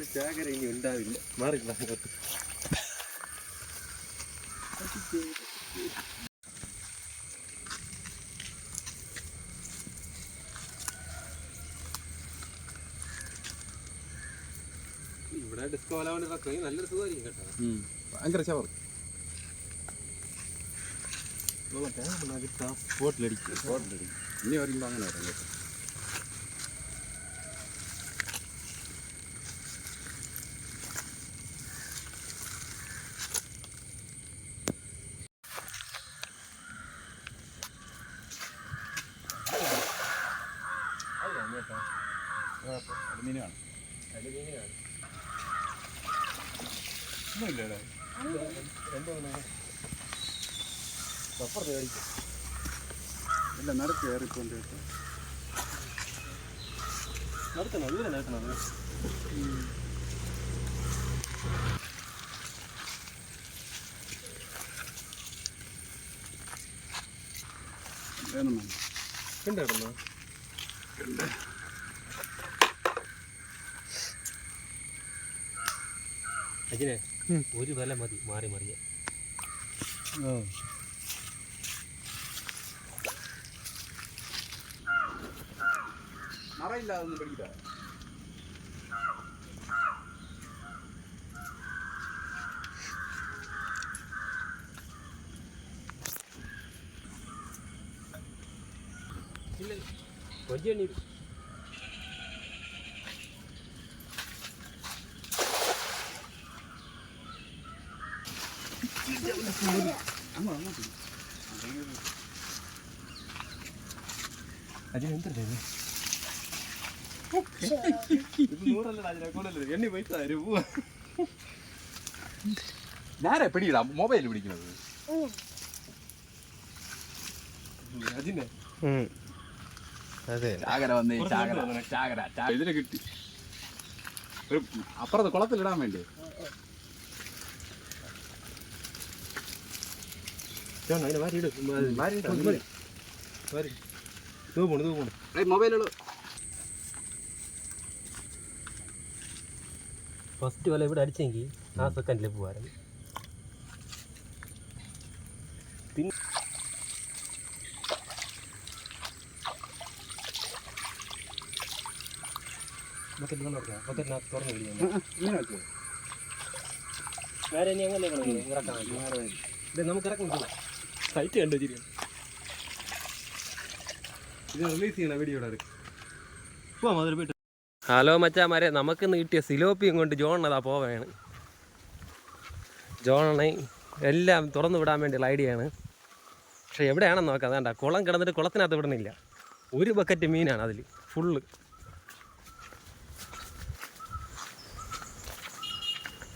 ഒരു ചാകര ഇനി ഉണ്ടാവില്ല മാറി അങ്ങോട്ട് ഇവിടെ ഡിസ്കോ വലാവണ്ടി ഇറക്കി നല്ലൊരു സുഖമായിരിക്കും കേട്ടോ. ഭയങ്കര ചവർ. ബോട്ടിലടിക്കും ഇനി വരുമ്പോൾ അങ്ങനെ വരാം കേട്ടോ. അലുമിനിയാണ് ഒന്നുമില്ലല്ലേ? ഇല്ല നടക്ക് കയറിക്കൊണ്ട് നടത്തണം ദൂരെ നടത്തണം വേണം ഉണ്ടായിരുന്നോ അജിനെ ഒരു വില മതി മാറി മറിയ മറയില്ല അതൊന്നും പിടിക്കില്ല ഇല്ല കൊഞ്ചണി ഞാനാ പിടിയിടാം മൊബൈൽ പിടിക്കുന്നത്. അജിനെ. അതെ. ചാകര വന്നേ കുറച്ച് ചാകര കൊണ്ട് വന്നേ. ചാകര ചാ- ഇതിന് കിട്ടി. ഒരു അപ്പുറത്ത് കുളത്തിലിടാൻ വേണ്ടി. അതിനെ ഇടും മാറി മാറി മൊബൈലുള്ളൂ ഫസ്റ്റ് വല ഇവിടെ അടിച്ചെങ്കിൽ ആ സെക്കൻഡിൽ പോവാറ് പിന്നെ നമുക്ക് ഇനി ഇറക്കാൻ പറ്റില്ല ഇത് നമുക്ക് കണ്ടു വെച്ചിരിക്കുന്നു ഇത് റിലീസ് ചെയ്യണ വീഡിയോ ഇവിടെ പോവാം അതിൽ പോയിട്ട്. ഹലോ മച്ചാമാരെ നമുക്ക് ഇന്ന് കിട്ടിയ സിലോപ്പിയും കൊണ്ട് ജോൺ അതാ പോവാണ്. ജോണെ എല്ലാം തുറന്നു വിടാൻ വേണ്ടിയുള്ള ഐഡിയ ആണ്. പക്ഷെ എവിടെയാണെന്ന് നോക്കാം വേണ്ട കുളം കിടന്നിട്ട് കുളത്തിനകത്ത് വിടുന്നില്ല. ഒരു ബക്കറ്റ് മീനാണ് അതിൽ ഫുള്ള്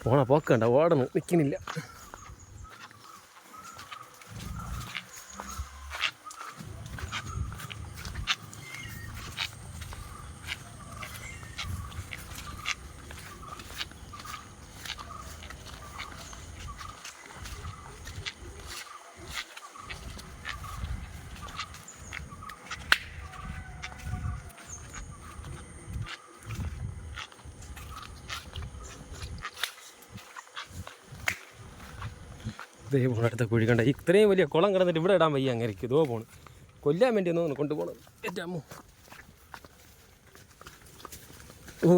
പോണ പോക്കണ്ട ഓടണം നിൽക്കുന്നില്ല ദേ പോണ അടുത്ത കുഴി കണ്ട. ഇത്രയും വലിയ കുളം കിടന്നിട്ട് ഇവിടെ ഇടാൻ വയ്യ. അങ്ങനെ ഇതോ പോണ്. കൊല്ലാൻ വേണ്ടി ഒന്ന് കൊണ്ടുപോകണം ഏറ്റാമോ അമ്മ. ഓ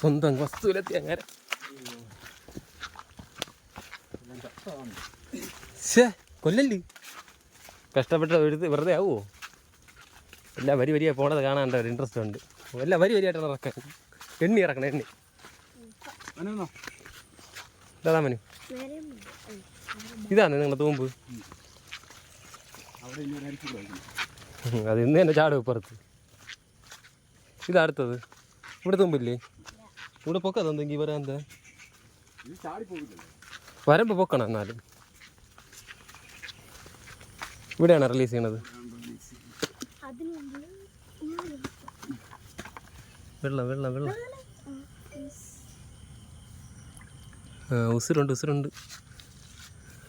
സ്വന്തം വസ്തുവിലെത്തി അങ്ങനെ. ശേ കൊല്ലല്ലേ? കഷ്ടപ്പെട്ട വെറുതെ വെറുതെ ആവുമോ എല്ലാം വരി വരിയായി പോണത് കാണാൻ ഒരു ഇൻട്രസ്റ്റ് ഉണ്ട്. എല്ലാം വരി വരിയായിട്ടാണ് ഇറക്കാൻ എണ്ണി ഇറക്കണം എണ്ണി. ഇതാ മനു ഇതാണ് നിങ്ങളുടെ തൂമ്പ്. അത് ഇന്ന് തന്നെ ചാടും ഇപ്പുറത്ത്. ഇതടുത്തത് ഇവിടെ തുമ്പില്ലേ? ഇവിടെ പൊക്കം എന്തെങ്കിൽ വരാൻ എന്താ? ഇത് ചാടി പോകില്ലല്ലോ വരമ്പ് പൊക്കണം എന്നാലും. ഇവിടെയാണ് റിലീസ് ചെയ്യണത്. വെള്ളം വെള്ളം വെള്ളം. ഉസിരുണ്ട് ഉസിരുണ്ട്.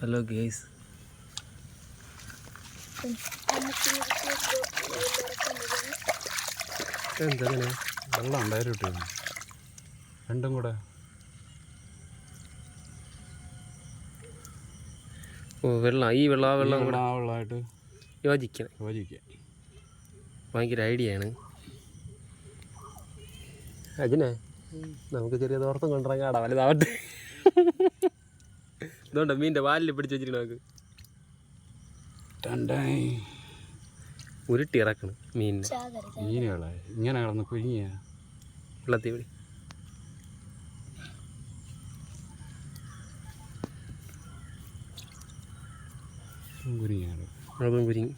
ഹലോ ഗേസ് എന്തെങ്ങനെ വെള്ളം ഉണ്ടായിരുന്നു കിട്ടിയത് രണ്ടും കൂടെ. ഓ വെള്ളം. ഈ വെള്ളം ആ വെള്ളം കൂടെ ആ വെള്ളമായിട്ട് യോജിക്കണം യോജിക്കാം. ഭയങ്കര ഐഡിയ ആണ്. അജിനെ നമുക്ക് ചെറിയ തോർത്തം കൊണ്ടിറങ്ങാടാ വലുതാവട്ടെ. ഇതുകൊണ്ട് മീന്റെ വാലിൽ പിടിച്ച് വെച്ചിട്ട് നമുക്ക് രണ്ടായി. ഉരുട്ടി ഇറക്കണം മീനിനെ. മീനുകളെ ഇങ്ങനെ കിടന്ന് കുരുങ്ങിയ വെള്ളത്തിൽ പിടി കുരുങ്ങിയാണ് അതും കുരുങ്ങി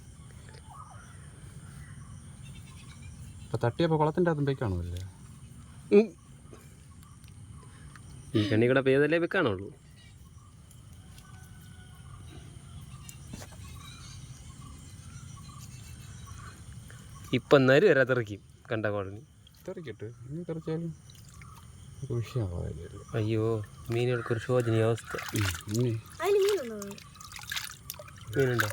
ഇപ്പം തട്ടിയപ്പോൾ കുളത്തിന്റെ അകത്തും പോയിക്കാണുമല്ലേ ഉം. ഈ കണ്ണി കൂടെ പെയ്തല്ലേ വെക്കാനുള്ളൂ ഇപ്പം എന്നാലും വരെ തെറിക്കും കണ്ട കോളനി. തെറിക്കട്ടെ ഇനി തെറിച്ചാലും ഒരു അയ്യോ ശോചനീയ അവസ്ഥ. മീനുണ്ടോ മീനുണ്ടോ?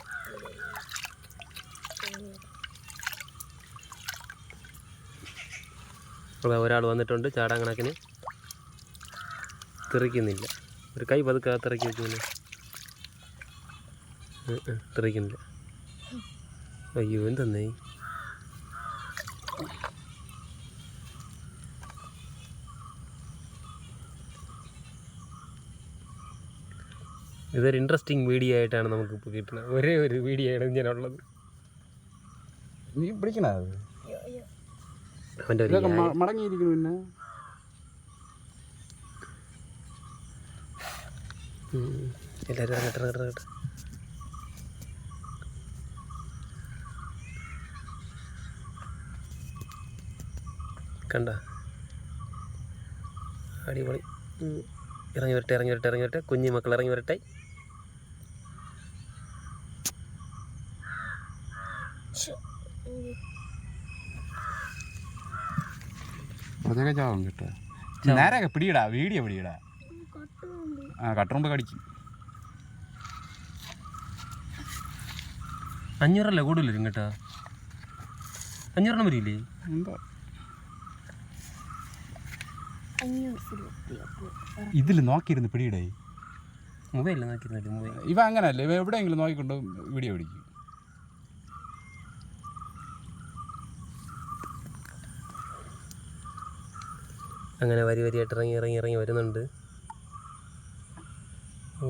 അതാ ഒരാൾ വന്നിട്ടുണ്ട് ചാടാൻ കണക്കിന് തെറിക്കുന്നില്ല ഒരു കൈ പതുക്കെ തെറിക്കി വെക്കുന്നു തെറിക്കുന്നില്ല അയ്യോ എന്തെന്നേ? ഇതൊരു ഇൻട്രസ്റ്റിംഗ് വീഡിയോ ആയിട്ടാണ് നമുക്ക് ഇപ്പോൾ കിട്ടുന്നത്. ഒരേ ഒരു വീഡിയോ ആണ് ഇങ്ങനെയുള്ളത് നീ പിടിക്കണ അത്? അവന്റെ ഒരു മടങ്ങിയിരിക്കുന്നു പിന്നെ. എല്ലാവരും ഇറങ്ങട്ടെ ഇറങ്ങട്ടെ ഇറങ്ങട്ടെ കണ്ട? അടിപൊളി. ഇറങ്ങി വരട്ടെ ഇറങ്ങി വരട്ടെ ഇറങ്ങി വരട്ടെ. കുഞ്ഞു മക്കൾ ഇറങ്ങി വരട്ടെ. അതൊക്കെ ചാവും കേട്ടോ. നേരെയൊക്കെ പിടിയിടാ വീഡിയോ പിടിയിടാ. ആ കട്ടറുമ്പ് കടിക്കും. അഞ്ഞൂറല്ലേ കൂടുതൽ കേട്ടോ അഞ്ഞൂറെണ്ണം വരില്ലേ? ഇതിൽ നോക്കിയിരുന്ന് പിടിയിടേ. മൊബൈലിൽ നോക്കിയിരുന്നില്ല മൊബൈൽ ഇവ അങ്ങനല്ലേ ഇവ എവിടെയെങ്കിലും നോക്കിക്കൊണ്ട് വീഡിയോ പിടിക്കും. അങ്ങനെ വരി വരിയായിട്ട് ഇറങ്ങി ഇറങ്ങി ഇറങ്ങി വരുന്നുണ്ട്. ഓ.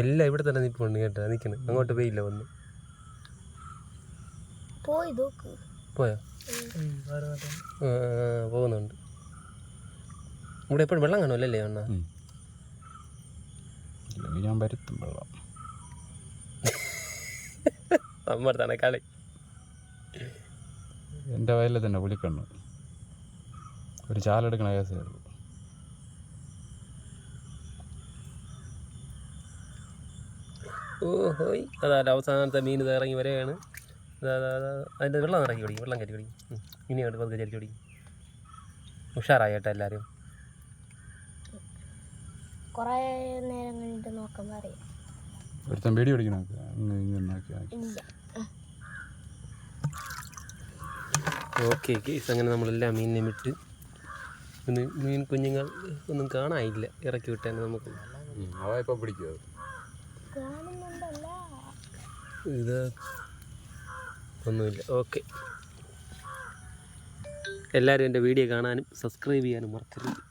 എല്ലാം ഇവിടെ തന്നെ നിൽപ്പുണ്ട് കേട്ടോ നിൽക്കണം അങ്ങോട്ട് പോയില്ല വന്ന്. പോയി പോകുന്നുണ്ട്. ഇവിടെ എപ്പോഴും വെള്ളം കാണുമല്ലേ അണ്ണ. ഞാൻ വരുത്തും വെള്ളം. നമ്മുടെ തന്നെ കളി. എന്റെ വയലിൽ തന്നെ പുലിക്കണ്ണു. ഒരു ചാലെടുക്കണ കേസേ ഉള്ളൂ. ഓഹോ അതാ അവസാനത്തെ മീൻ ഇത് ഇറങ്ങി വരെയാണ് അതാ അതാ അതാ. അതിന്റെ വെള്ളം ഇറങ്ങി പിടിക്കും വെള്ളം കയറ്റി പിടിക്കും ഇനി അങ്ങോട്ട് പതുക്കെ ചരിച്ചു പിടിക്കും ഉഷാറായി കേട്ടോ എല്ലാവരും. കുറേ നേരം കഴിഞ്ഞിട്ട് നോക്കാൻ പറയാം. ഒരുത്തൻ വീഡിയോ പിടിക്കണം? ഇങ്ങനെ നോക്കി നോക്കി. ഇല്ല ഓക്കെ കേസ് അങ്ങനെ നമ്മളെല്ലാം മീനിനെ വിട്ട് ഒന്ന് മീൻ കുഞ്ഞുങ്ങൾ ഒന്നും കാണാനില്ല. ഇറക്കി വിട്ടാൽ നമുക്ക് അവ ഇത് ഒന്നുമില്ല. ഓക്കെ. എല്ലാവരും എന്റെ വീഡിയോ കാണാനും സബ്സ്ക്രൈബ് ചെയ്യാനും മറക്കരുത്.